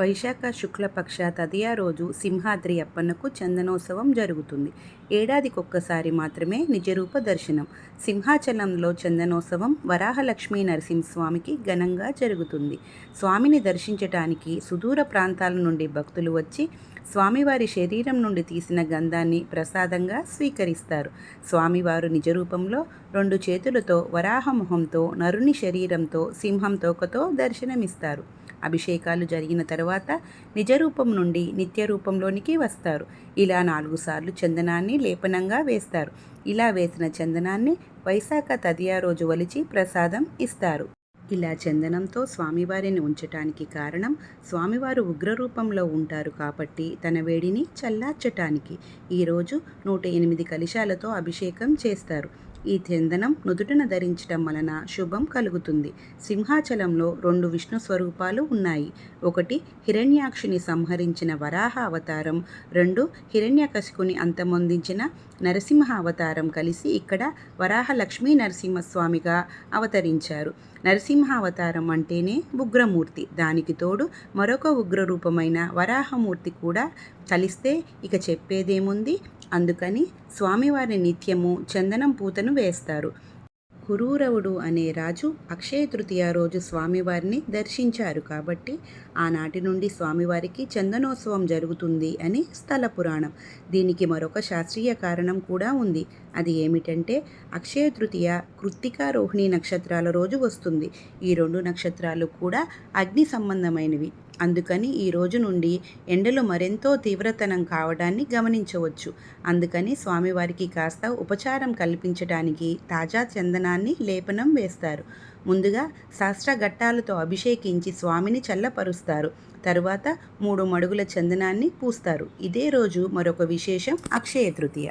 వైశాఖ శుక్లపక్ష తదియా రోజు సింహాద్రి అప్పన్నకు చందనోత్సవం జరుగుతుంది. ఏడాదికొక్కసారి మాత్రమే నిజరూప దర్శనం. సింహాచలంలో చందనోత్సవం వరాహలక్ష్మీ నరసింహస్వామికి ఘనంగా జరుగుతుంది. స్వామిని దర్శించటానికి సుదూర ప్రాంతాల నుండి భక్తులు వచ్చి స్వామివారి శరీరం నుండి తీసిన గంధాన్ని ప్రసాదంగా స్వీకరిస్తారు. స్వామివారు నిజరూపంలో రెండు చేతులతో వరాహమొహంతో నరుని శరీరంతో సింహం తోకతో దర్శనమిస్తారు. అభిషేకాలు జరిగిన తర్వాత నిజరూపం నుండి నిత్య రూపంలోనికి వస్తారు. ఇలా నాలుగు సార్లు చందనాన్ని లేపనంగా వేస్తారు. ఇలా వేసిన చందనాన్ని వైశాఖ తదియా రోజు వలిచి ప్రసాదం ఇస్తారు. ఇలా చందనంతో స్వామివారిని ఉంచటానికి కారణం స్వామివారు ఉగ్రరూపంలో ఉంటారు కాబట్టి తన వేడిని చల్లార్చటానికి. ఈరోజు నూట ఎనిమిది కలిశాలతో అభిషేకం చేస్తారు. ఈ చందనం నుదుటిన ధరించటం వలన శుభం కలుగుతుంది. సింహాచలంలో రెండు విష్ణు స్వరూపాలు ఉన్నాయి. ఒకటి హిరణ్యాక్షుని సంహరించిన వరాహ అవతారం. రెండు హిరణ్యకశికుని అంతమొందించిన నరసింహ అవతారం కలిసి ఇక్కడ వరాహ లక్ష్మీ నరసింహస్వామిగా అవతరించారు. నరసింహ అవతారం అంటేనే ఉగ్రమూర్తి. దానికి తోడు మరొక ఉగ్రరూపమైన వరాహమూర్తి కూడా కలిస్తే ఇక చెప్పేదేముంది? అందుకని స్వామివారి నిత్యము చందనం పూతను వేస్తారు. కురూరవుడు అనే రాజు అక్షయ తృతీయ రోజు స్వామివారిని దర్శించారు కాబట్టి ఆనాటి నుండి స్వామివారికి చందనోత్సవం జరుగుతుంది అని స్థల పురాణం. దీనికి మరొక శాస్త్రీయ కారణం కూడా ఉంది. అది ఏమిటంటే అక్షయ తృతీయ కృత్తికా రోహిణి నక్షత్రాల రోజు వస్తుంది. ఈ రెండు నక్షత్రాలు కూడా అగ్ని సంబంధమైనవి. అందుకని ఈ రోజు నుండి ఎండలు మరెంతో తీవ్రతనం కావడాన్ని గమనించవచ్చు. అందుకని స్వామివారికి కాస్త ఉపచారం కల్పించడానికి తాజా స్నానాన్ని లేపనం వేస్తారు. ముందుగా శాస్త్ర ఘట్టాలతో అభిషేకించి స్వామిని చల్లపరుస్తారు. తరువాత మూడు మడుగుల చందనాన్ని పూస్తారు. ఇదే రోజు మరొక విశేషం అక్షయ తృతీయ.